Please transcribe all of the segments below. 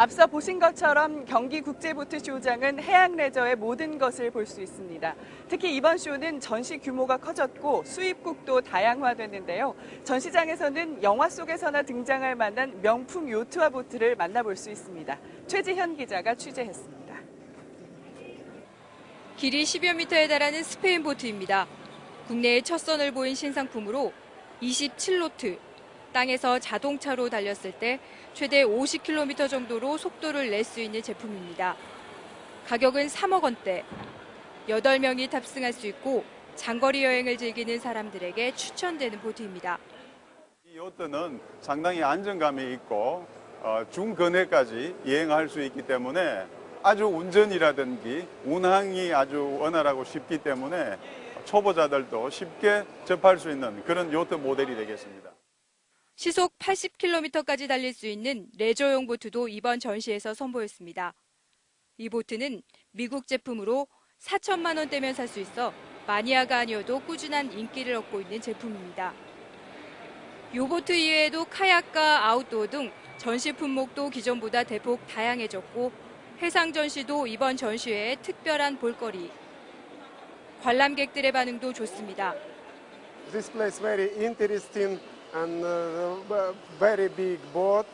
앞서 보신 것처럼 경기 국제보트 쇼장은 해양 레저의 모든 것을 볼 수 있습니다. 특히 이번 쇼는 전시 규모가 커졌고 수입국도 다양화됐는데요. 전시장에서는 영화 속에서나 등장할 만한 명품 요트와 보트를 만나볼 수 있습니다. 최지현 기자가 취재했습니다. 길이 10여 미터에 달하는 스페인 보트입니다. 국내에 첫 선을 보인 신상품으로 27노트, 땅에서 자동차로 달렸을 때 최대 50km 정도로 속도를 낼 수 있는 제품입니다. 가격은 3억 원대. 8명이 탑승할 수 있고 장거리 여행을 즐기는 사람들에게 추천되는 보트입니다. 이 요트는 상당히 안정감이 있고 어, 중근해까지 여행할 수 있기 때문에 아주 운전이라든지 운항이 아주 원활하고 쉽기 때문에 초보자들도 쉽게 접할 수 있는 그런 요트 모델이 되겠습니다. 시속 80km까지 달릴 수 있는 레저용 보트도 이번 전시에서 선보였습니다. 이 보트는 미국 제품으로 4천만 원대면 살 수 있어 마니아가 아니어도 꾸준한 인기를 얻고 있는 제품입니다. 요보트 이외에도 카약과 아웃도어 등 전시 품목도 기존보다 대폭 다양해졌고 해상 전시도 이번 전시회의 특별한 볼거리. 관람객들의 반응도 좋습니다. This place very interesting and uh, very big boat,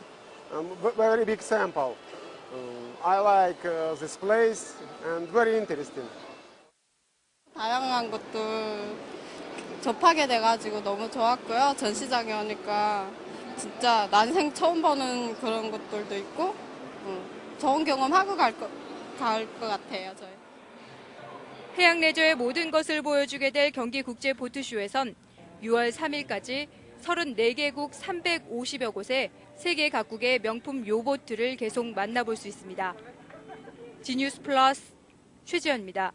um, very big sample. Um, I like uh, this place and very interesting. 다양한 것들 접하게 돼가지고 너무 좋았고요. 전시장에 오니까 진짜 난생 처음 보는 그런 것들도 있고 음, 좋은 경험하고 갈 것, 갈 것 같아요. 저희. 해양 레저의 모든 것을 보여주게 될 경기 국제 보트쇼에선 6월 3일까지 34개국 350여 곳에 세계 각국의 명품 요보트를 계속 만나볼 수 있습니다. 지뉴스 플러스 최지연입니다.